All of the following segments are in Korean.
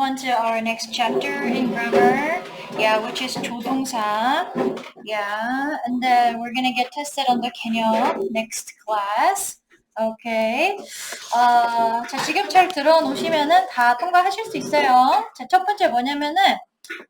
on to our next chapter in grammar. Yeah, which is 조동사. Yeah, and then we're gonna get tested on the 개념 next class. Okay. 어, 자, 지금 잘 들어놓으시면은 다 통과하실 수 있어요. 자, 첫 번째 뭐냐면은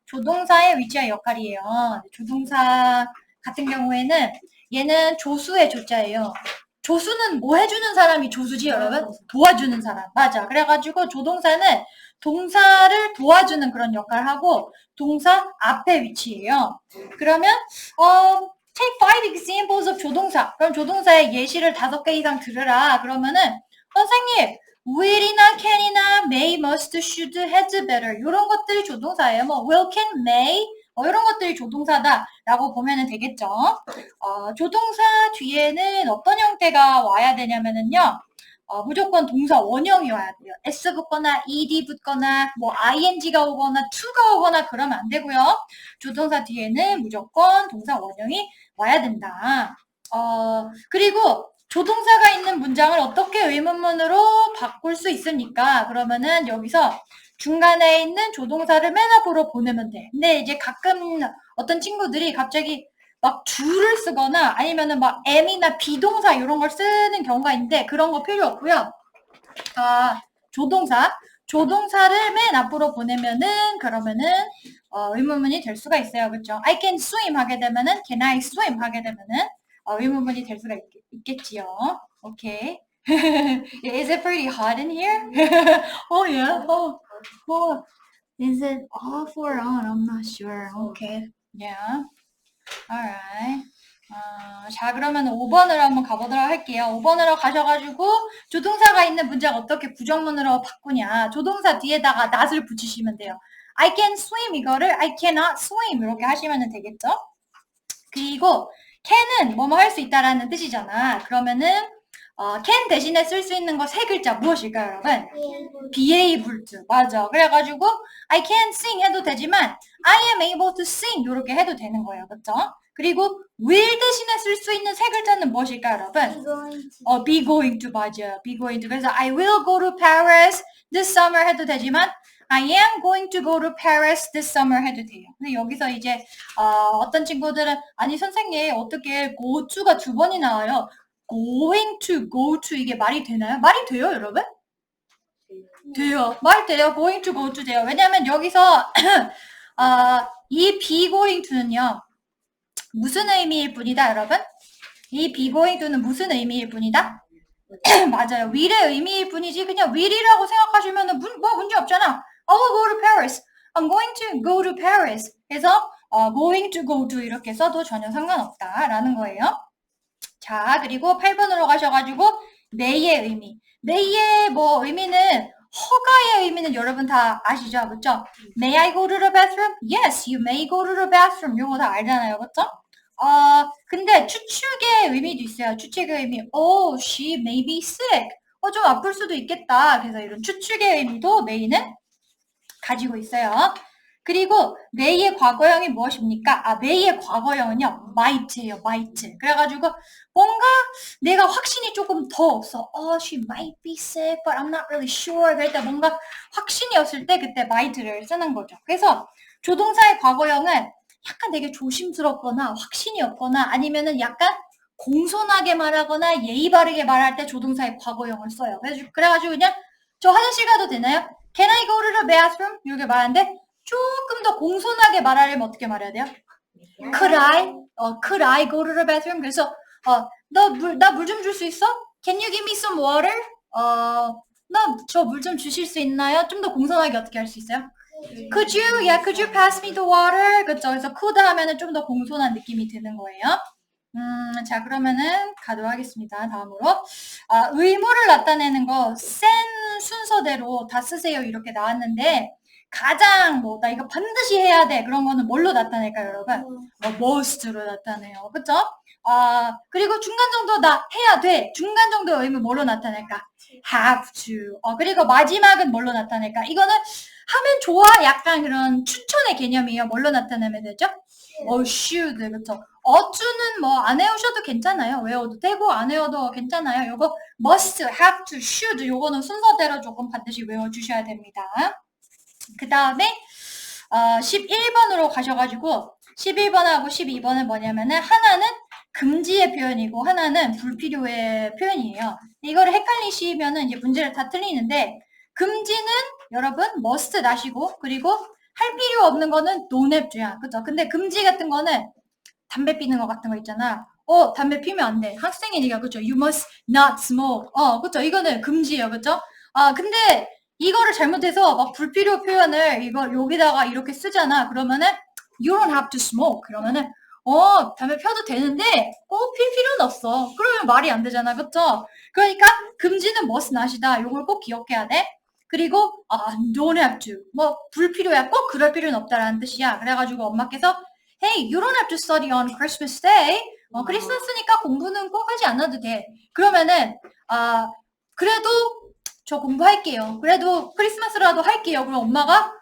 조동사의 위치와 역할이에요. 조동사 같은 경우에는 얘는 조수의 조자예요. 조수는 뭐 해주는 사람이 조수지 여러분? 도와주는 사람. 맞아. 그래가지고 조동사는 동사를 도와주는 그런 역할을 하고 동사 앞에 위치해요. 그러면 어 take five examples of 조동사. 그럼 조동사의 예시를 다섯 개 이상 들으라. 그러면은 선생님 will이나 can이나 may, must, should, has, better 이런 것들이 조동사예요. 뭐 will, can, may 뭐 이런 것들이 조동사다라고 보면 되겠죠. 어, 조동사 뒤에는 어떤 형태가 와야 되냐면은요. 어, 무조건 동사 원형이 와야 돼요. s 붙거나 ed 붙거나 뭐 ing가 오거나 to가 오거나 그러면 안 되고요. 조동사 뒤에는 무조건 동사 원형이 와야 된다. 어, 그리고 조동사가 있는 문장을 어떻게 의문문으로 바꿀 수 있습니까? 그러면은 여기서 중간에 있는 조동사를 맨 앞으로 보내면 돼. 근데 이제 가끔 어떤 친구들이 갑자기 막 줄을 쓰거나 아니면은 막 M이나 비동사 이런 걸 쓰는 경우가 있는데 그런 거 필요 없고요. 아, 조동사. 조동사를 맨 앞으로 보내면은 그러면은 어, 의문문이 될 수가 있어요. 그렇죠? I can swim 하게 되면은 can I swim 하게 되면은 어, 의문문이 될 수가 있, 겠지요 오케이. Is it pretty hot in here? oh yeah. Oh. Oh, is it off or on? I'm not sure. Okay. Yeah. Alright. 어, 자, 그러면 5번으로 한번 가보도록 할게요. 5번으로 가셔가지고 조동사가 있는 문장 어떻게 부정문으로 바꾸냐. 조동사 뒤에다가 not을 붙이시면 돼요. I can swim 이거를 I cannot swim 이렇게 하시면 되겠죠? 그리고 can은 뭐뭐 할 수 있다라는 뜻이잖아. 그러면은 어, can 대신에 쓸 수 있는 거 세 글자 무엇일까요, 여러분? be able to. 맞아. 그래가지고 I can sing 해도 되지만 I am able to sing 이렇게 해도 되는 거예요. 그렇죠? 그리고 will 대신에 쓸 수 있는 세 글자는 무엇일까요, 여러분? 어, be going to 맞아요. be going to. 그래서 I will go to Paris this summer 해도 되지만 I am going to go to Paris this summer 해도 돼요. 근데 여기서 이제 어, 어떤 친구들은 아니 선생님 어떻게 to가 두 번이 나와요? Going to, go to 이게 말이 되나요? 말이 돼요, 여러분? 돼요. 말 돼요. going to, go to 돼요. 왜냐하면 여기서 어, 이 be going to는요. 무슨 의미일 뿐이다, 여러분? 이 be going to는 무슨 의미일 뿐이다? 맞아요. will의 의미일 뿐이지 그냥 will이라고 생각하시면 문, 뭐 문제 없잖아. I will go to Paris. I'm going to go to Paris. 그래서 어, going to go to 이렇게 써도 전혀 상관없다라는 거예요. 자, 그리고 8번으로 가셔가지고 may의 의미. may의 뭐 의미는 허가의 의미는 여러분 다 아시죠? 그렇죠? May I go to the bathroom? Yes, you may go to the bathroom. 이거 다 알잖아요. 그렇죠? 어, 근데 추측의 의미도 있어요. 추측의 의미. Oh, she may be sick. 어, 좀 아플 수도 있겠다. 그래서 이런 추측의 의미도 may는 가지고 있어요. 그리고 may의 과거형이 무엇입니까? 아, may의 과거형은요, might예요, might. 그래가지고 뭔가 내가 확신이 조금 더 없어. Oh, she might be sick, but I'm not really sure. 그럴 때 뭔가 확신이 없을 때 그때 might를 쓰는 거죠. 그래서 조동사의 과거형은 약간 되게 조심스럽거나 확신이 없거나 아니면은 약간 공손하게 말하거나 예의 바르게 말할 때 조동사의 과거형을 써요. 그래가지고 그냥 저 화장실 가도 되나요? Can I go to the bathroom? 이렇게 말하는데 조금 더 공손하게 말하려면 어떻게 말해야 돼요? Could I? 어, could I go to the bathroom? 그래서 어, 너 물, 나 물 좀 줄 수 있어? Can you give me some water? 어, 나 저 물 좀 주실 수 있나요? 좀 더 공손하게 어떻게 할 수 있어요? Could you? Yeah, could you pass me the water? 그렇죠. 그래서 could 하면은 좀 더 공손한 느낌이 드는 거예요. 음, 자 그러면은 가도록 하겠습니다. 다음으로 아, 의무를 나타내는 거 센 순서대로 다 쓰세요 이렇게 나왔는데 가장 뭐 나 이거 반드시 해야 돼 그런 거는 뭘로 나타낼까요 여러분? 어, must로 나타내요 그쵸? 아 그리고 중간 정도 나 해야 돼 중간 정도 의미 뭘로 나타낼까? have to 어 그리고 마지막은 뭘로 나타낼까? 이거는 하면 좋아 약간 그런 추천의 개념이에요 뭘로 나타내면 되죠? 어 should 그쵸? 어투는 뭐 안 외우셔도 괜찮아요 외워도 되고 안 외워도 괜찮아요 요거 must, have to, should 요거는 순서대로 조금 반드시 외워주셔야 됩니다 그 다음에 어, 11번으로 가셔가지고 11번하고 12번은 뭐냐면은 하나는 금지의 표현이고 하나는 불필요의 표현이에요. 이거를 헷갈리시면은 이제 문제를 다 틀리는데 금지는 여러분 must 나시고 그리고 할 필요 없는 거는 to야. 그죠? 근데 금지 같은 거는 담배 피는 거 같은 거 있잖아. 어, 담배 피면 안 돼. 학생이니까 그죠? You must not smoke. 어, 그죠? 이거는 금지예요. 그죠? 아, 근데 이거를 잘못해서 막 불필요 표현을 이거 여기다가 이렇게 쓰잖아. 그러면은 you don't have to smoke. 그러면은 어, 담배 펴도 되는데 꼭 필 필요는 없어. 그러면 말이 안 되잖아. 그쵸? 그러니까 금지는 must not이다. 요걸 꼭 기억해야 돼. 그리고 아, don't have to. 뭐 불필요야. 꼭 그럴 필요는 없다라는 뜻이야. 그래가지고 엄마께서 Hey, you don't have to study on Christmas Day. 어, 크리스마스니까 공부는 꼭 하지 않아도 돼. 그러면은 아 그래도 저 공부할게요. 그래도 크리스마스라도 할게요. 그럼 엄마가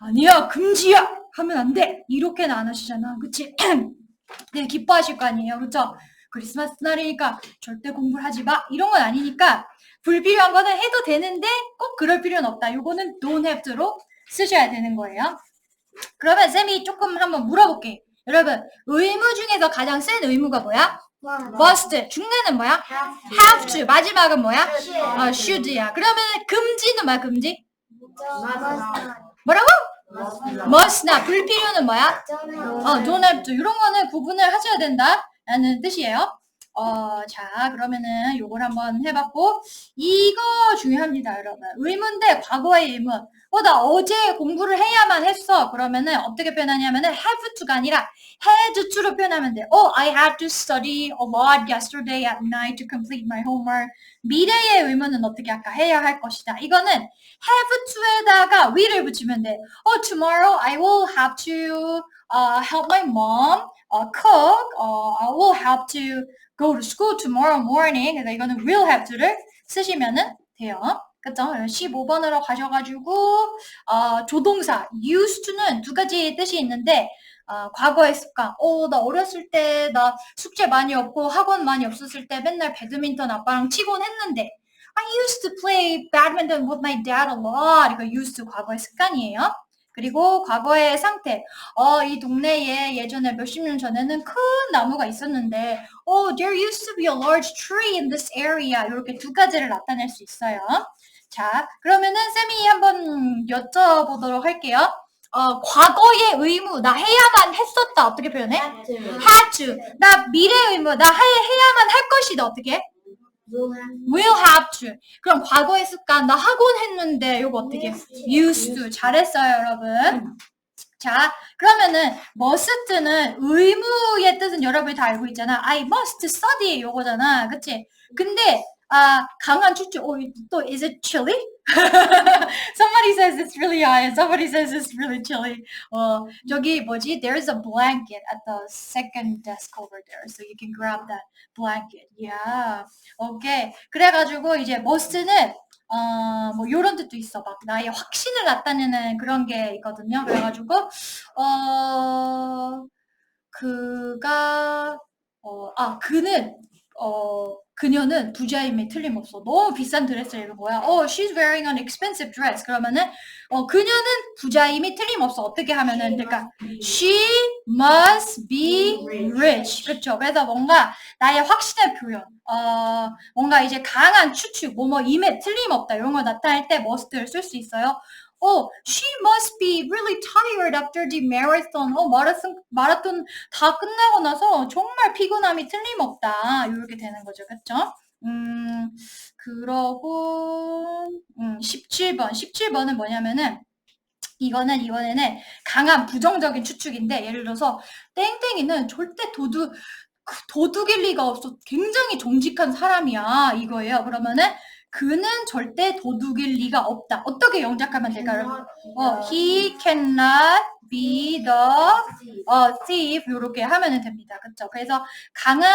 아니야 금지야 하면 안 돼. 이렇게는 안 하시잖아. 그치? 네 기뻐하실 거 아니에요. 그쵸? 크리스마스 날이니까 절대 공부를 하지 마. 이런 건 아니니까 불필요한 거는 해도 되는데 꼭 그럴 필요는 없다. 요거는 don't have to로 쓰셔야 되는 거예요. 그러면 쌤이 조금 한번 물어볼게. 여러분 의무 중에서 가장 센 의무가 뭐야? Must. 중간은 뭐야? have to. 마지막은 뭐야? 어, should야. 그러면 금지는 뭐야? 금지? 뭐라고? must나 불필요는 뭐야? 어, don't have to. 이런 거는 구분을 하셔야 된다. 라는 뜻이에요. 어, 자, 그러면은 요걸 한번 해봤고, 이거 중요합니다, 여러분. 의무인데, 과거의 의무. 어, 나 어제 공부를 해야만 했어. 그러면은 어떻게 표현하냐면은 have to가 아니라 had to로 표현하면 돼. Oh, I had to study a lot yesterday at night to complete my homework. 미래의 의무는 어떻게 할까? 해야 할 것이다. 이거는 have to에다가 will을 붙이면 돼. Oh, tomorrow I will have to uh, help my mom uh, cook. Uh, I will have to go to school tomorrow morning. 그래서 이거는 will have to를 쓰시면은 돼요. 그죠? 15번으로 가셔가지고 어, 조동사 used to는 두 가지 뜻이 있는데 어, 과거의 습관. 어, 나 어렸을 때 나 숙제 많이 없고 학원 많이 없었을 때 맨날 배드민턴 아빠랑 치곤 했는데 I used to play badminton with my dad a lot. 이거 used to 과거의 습관이에요. 그리고 과거의 상태. 어, 이 동네에 예전에 몇십 년 전에는 큰 나무가 있었는데, oh, there used to be a large tree in this area. 이렇게 두 가지를 나타낼 수 있어요. 자, 그러면은 쌤이 한번 여쭤보도록 할게요. 어, 과거의 의무, 나 해야만 했었다. 어떻게 표현해? had to. 나 미래 의무, 나 해, 해야만 할 것이다. 어떻게? Will have to. 그럼 과거의 습관, 나 학원 했는데, 이거 어떻게? used to. 잘했어요, 여러분. 자, 그러면은 must는 의무의 뜻은 여러분이 다 알고 있잖아. I must study 요거잖아. 그치? 근데 아, 강한 추측. 어, 또 is it chilly? Somebody says it's really hot and somebody says it's really chilly. 어, 저기 뭐지? There's a blanket at the second desk over there. So you can grab that blanket. Yeah. 오케이. 그래 가지고 이제 must는 어, 뭐, 요런 뜻도 있어. 막, 나의 확신을 나타내는 그런 게 있거든요. 그래 가지고, 어, 그가, 어, 아, 그는, 어, 그녀는 부자임에 틀림없어. 너무 비싼 드레스를 입은 거야. 어, she's wearing an expensive dress. 그러면은, 어, 그녀는 부자임이 틀림없어. 어떻게 하면은, 그러니까, she must be rich. 그쵸? 그래서 뭔가 나의 확신의 표현, 어, 뭔가 이제 강한 추측, 뭐뭐 임에 틀림없다. 이런 거 나타낼 때 must를 쓸 수 있어요. Oh, she must be really tired after the marathon. 어, 마라톤, 마라톤 다 끝나고 나서 정말 피곤함이 틀림없다. 이렇게 되는 거죠. 그쵸? 음, 그러고, 음, 17번. 17번은 뭐냐면은, 이거는 이번에는 강한 부정적인 추측인데, 예를 들어서, 땡땡이는 절대 도둑, 그 도둑일 리가 없어. 굉장히 정직한 사람이야. 이거예요. 그러면은, 그는 절대 도둑일 리가 없다. 어떻게 영작하면 될까요? 어, he cannot be the 어, thief 이렇게 하면 됩니다. 그렇죠? 그래서 강한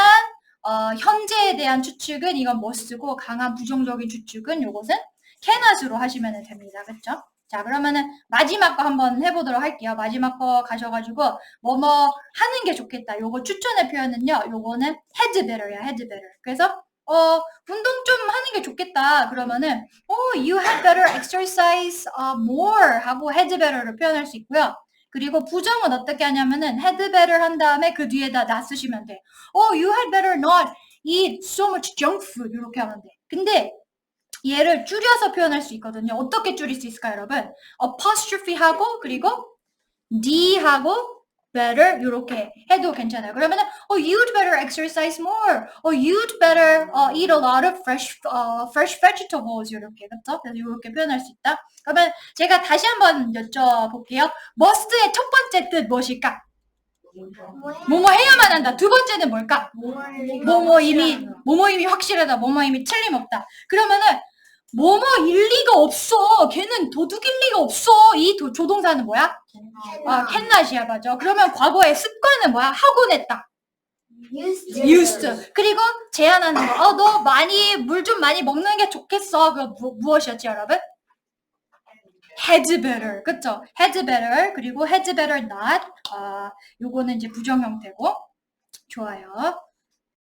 어, 현재에 대한 추측은 이건 must고 강한 부정적인 추측은 이것은 cannot으로 하시면 됩니다. 그렇죠? 자 그러면은 마지막 거 한번 해보도록 할게요. 마지막 거 가셔가지고 뭐뭐 하는 게 좋겠다. 요거 추천의 표현은요. 요거는 had better야, had better. 그래서 어, 운동 좀 하는 게 좋겠다. 그러면은, oh, you had better exercise uh, more 하고 had better를 표현할 수 있고요. 그리고 부정은 어떻게 하냐면은 had better 한 다음에 그 뒤에다 나 쓰시면 돼. Oh, you had better not eat so much junk food. 이렇게 하면 돼. 근데 얘를 줄여서 표현할 수 있거든요. 어떻게 줄일 수 있을까요, 여러분? apostrophe 하고 그리고 d 하고 better 이렇게 해도 괜찮아요. 그러면은 oh you'd better exercise more. or you'd better uh, eat a lot of fresh uh, fresh vegetables 이렇게 그렇죠? 그래서 이렇게 표현할 수 있다. 그러면 제가 다시 한번 여쭤볼게요. must의 첫 번째 뜻 무엇일까? 뭐뭐 해야만 한다. 두 번째는 뭘까? 뭐뭐임이 뭐뭐임이 확실하다. 뭐뭐임이 틀림없다. 그러면은 뭐뭐 일 리가 없어. 걔는 도둑일 리가 없어. 이 도- 조동사는 뭐야? 아, 캔낫이야, 맞아. 그러면 과거의 습관은 뭐야? 하곤 했다. used. 그리고 제안하는 거. 어, 너 많이, 물 좀 많이 먹는 게 좋겠어. 그 무, 무엇이었지, 여러분? had better. 그쵸? had better. 그리고 had better not. 아, 요거는 이제 부정 형태고. 좋아요.